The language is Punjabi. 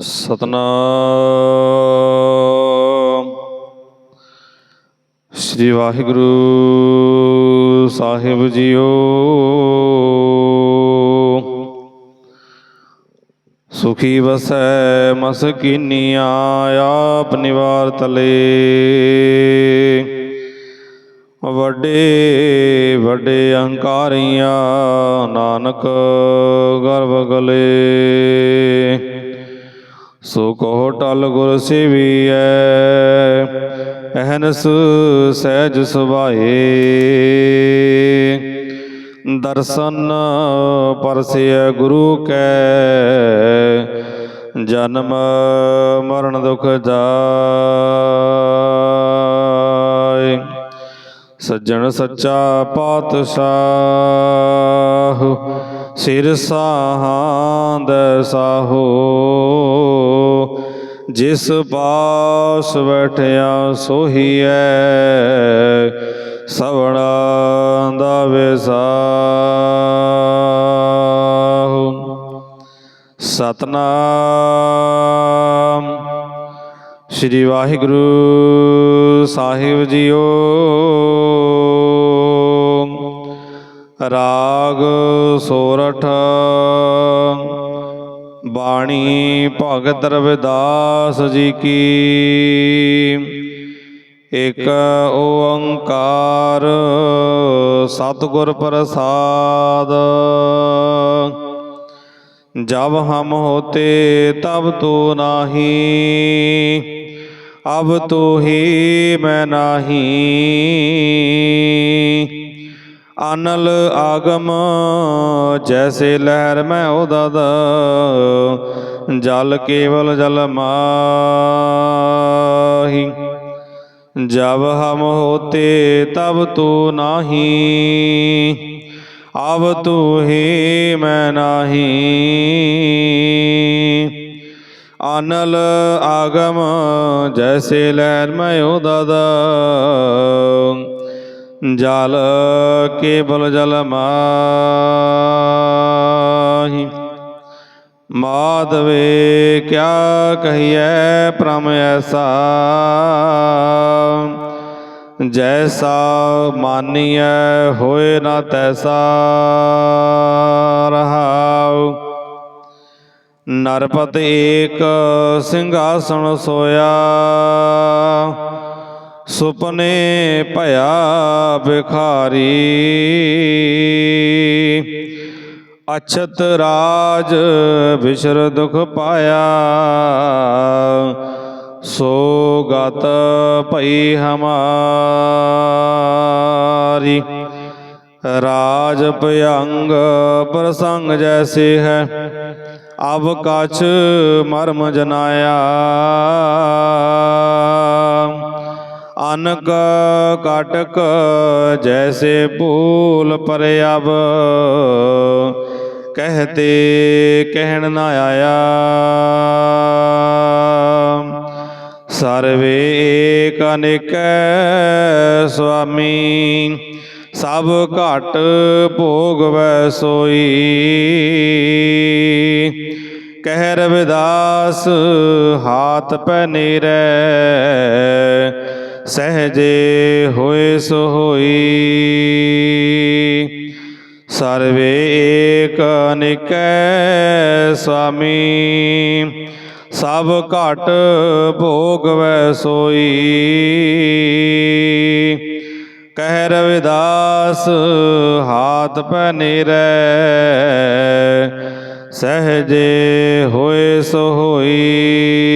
ਸਤਨਾਮ। ਸ੍ਰੀ ਵਾਹਿਗੁਰੂ ਸਾਹਿਬ ਜੀਓ। ਸੁਖੀ ਵਸੈ ਮਸਕੀਨੀਆਂ, ਆਪ ਨਿਵਾਰ ਤਲੇ। ਵੱਡੇ ਵੱਡੇ ਅਹੰਕਾਰੀਆਂ, ਨਾਨਕ ਗਰਭ ਗਲੇ। ਸੋ ਕੋ ਟਲ ਗੁਰ ਸੇਵੀਐ, ਅਹਨਸ ਸਹਿਜ ਸੁਭਾਏ। ਦਰਸ਼ਨ ਪਰਸਿਐ ਗੁਰੂ ਕੈ, ਜਨਮ ਮਰਨ ਦੁਖ ਜਾਏ। ਸੱਜਣ ਸੱਚਾ ਪਾਤਸ਼ਾਹ ਸਿਰ ਸਾਹਾਂਦ ਸਾਹੋ। ਜਿਸ ਪਾਸ ਬੈਠਿਆ ਸੋਹੀਐ ਸਵਣਾ ਦਾ ਵਿਸਾਹੂ। ਸਤਨਾਮ। ਸ੍ਰੀ ਵਾਹਿਗੁਰੂ ਸਾਹਿਬ ਜੀਓ। ਰਾਗ ਸੋਰਠ ਬਾਣੀ ਭਗਤ ਰਵਿਦਾਸ ਜੀ ਕੀ। ਇਕ ਓੰਕਾਰ ਸਤਗੁਰ ਪ੍ਰਸਾਦ। ਜਬ ਹਮ ਹੋਤੇ ਤਬ ਤੋ ਨਾਹੀ, ਅਬ ਤੋ ਹੀ ਮੈਂ ਨਾਹੀ। ਅਨਲ ਆਗਮ, ਜੈਸੇ ਲਹਿਰ ਮੈਂ ਉਹਦਾ ਦਾ, ਜਲ ਕੇਵਲ ਜਲ ਮਾਹੀ। ਜਬ ਹਮ ਹੋਤੇ ਤਬ ਤੂ ਨਾਹੀ ਆਵ ਤੂ ਹੀ ਮੈਂ ਨਾਹੀ। ਅਨਲ ਆਗਮ, ਜੈਸੇ ਲਹਿਰ ਮੈਂ ਉਹਦਾ ਦਾ ਜਲ ਕੇਵਲ ਜਲ ਮਾਹੀ। ਮਾਧਵੇ ਕਿਆ ਕਹੀਐ ਪ੍ਰਮ ਐਸਾ। ਜੈਸਾ ਮਾਨੀਐ ਹੋਏ ਨਾ ਤੈਸਾ ਰਹਾਉ। ਨਰਪਤ ਏਕ ਸਿੰਘਾਸਣ ਸੋਇਆ। ਸੁਪਨੇ ਭਇਆ ਬਿਖਾਰੀ ਅਛਤ ਰਾਜ ਵਿਸ਼ਰ ਦੁਖ ਪਾਇਆ। ਸੋ ਗਤ ਭਈ ਹਮਾਰੀ। ਰਾਜ ਭਯੰਗ ਪ੍ਰਸੰਗ ਜੈਸੇ ਹੈ। ਅਬ ਕਛ ਮਰਮ ਜਨਾਇਆ। ਅਨਕ ਕਾਟਕ ਜੈਸੇ ਭੂਲ ਪਰਿਆਬ ਕਹਤੇ ਕਹਿਣ ਨਾ ਆਇਆ। ਸਰਵੇ ਏਕ ਅਨੇਕੈ ਸੁਆਮੀ ਸਭ ਘਟ ਭੋਗ ਵੈ ਸੋਈ। ਕਹਿ ਰਵਿਦਾਸ ਹਾਥ ਪੈ ਨੀਰੈ ਸਹਜੇ ਹੋਏ ਸੋ ਹੋਈ ਸਰਵੇ ਏਕ ਅਨੇਕੈ ਸੁਆਮੀ ਸਭ ਘਟ ਭੋਗ ਵੈ ਸੋਈ। ਕਹਿ ਰਵਿਦਾਸ, ਹਾਥ ਪੈ ਨੀਰੈ। ਸਹਜੇ ਹੋਏ ਸੋ ਹੋਈ